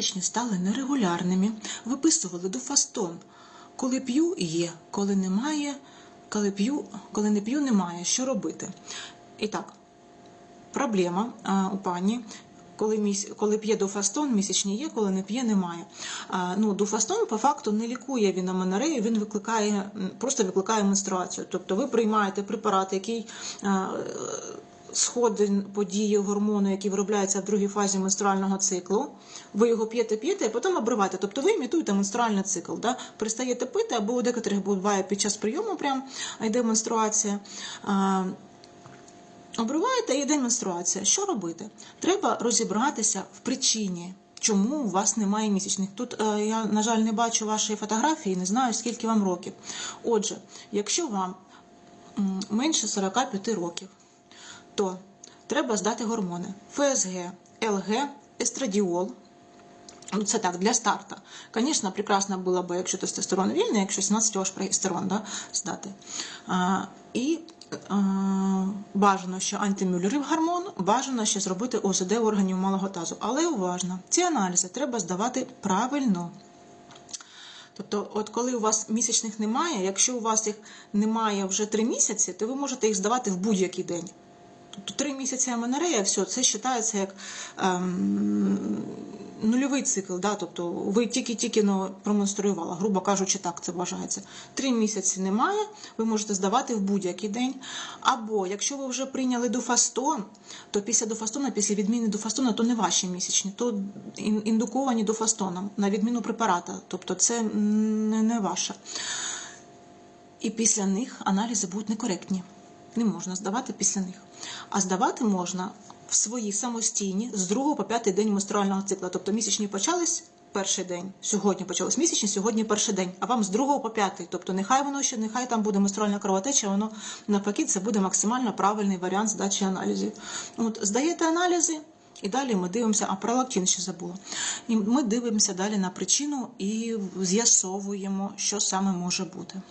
місячні стали нерегулярними, виписували дуфастон. Коли п'ю, є, коли немає, коли п'ю, коли не п'ю, немає. Що робити? І так, проблема у пані. Коли, міс... коли п'є дуфастон, місячні є, коли не п'є, немає. А, ну, дуфастон по факту не лікує він він викликає, просто викликає менструацію. Тобто ви приймаєте препарат, який а, сходи події гормону, які виробляються в другій фазі менструального циклу. Ви його п'єте, п'єте, а потім обриваєте. Тобто ви імітуєте менструальний цикл. Да? Перестаєте пити, або у декотрих буває під час прийому прям йде менструація. А, Обриваєте і йде менструація. Що робити? Треба розібратися в причині. Чому у вас немає місячних? Тут е, я, на жаль, не бачу вашої фотографії, не знаю, скільки вам років. Отже, якщо вам менше 45 років, то треба здати гормони ФСГ, ЛГ, естрадіол. Ну, це так, для старта. Звісно, прекрасно було б, якщо тестостерон вільний, якщо 17 ж прогестерон да, здати. А, і а, бажано, що антимюллерів гормон, бажано ще зробити ОЗД органів малого тазу. Але уважно, ці аналізи треба здавати правильно. Тобто, от коли у вас місячних немає, якщо у вас їх немає вже три місяці, то ви можете їх здавати в будь-який день. Тобто три місяці аменорея, все, це вважається як ем, нульовий цикл. Да? Тобто ви тільки-тільки ну, промонструювали, грубо кажучи, так це вважається. Три місяці немає, ви можете здавати в будь-який день. Або якщо ви вже прийняли дуфастон, то після дуфастона, після відміни дуфастона, то не ваші місячні, то ін- індуковані дуфастоном на відміну препарата. Тобто це не ваше. І після них аналізи будуть некоректні. Не можна здавати після них. А здавати можна в свої самостійні з 2 по 5 день менструального цикла. Тобто місячні почались перший день, сьогодні почались місячні, сьогодні перший день, а вам з 2 по 5. Тобто нехай воно ще, нехай там буде менструальна кровотеча, воно навпаки, це буде максимально правильний варіант здачі аналізів. От здаєте аналізи. І далі ми дивимося, а про лактин ще забула. І ми дивимося далі на причину і з'ясовуємо, що саме може бути.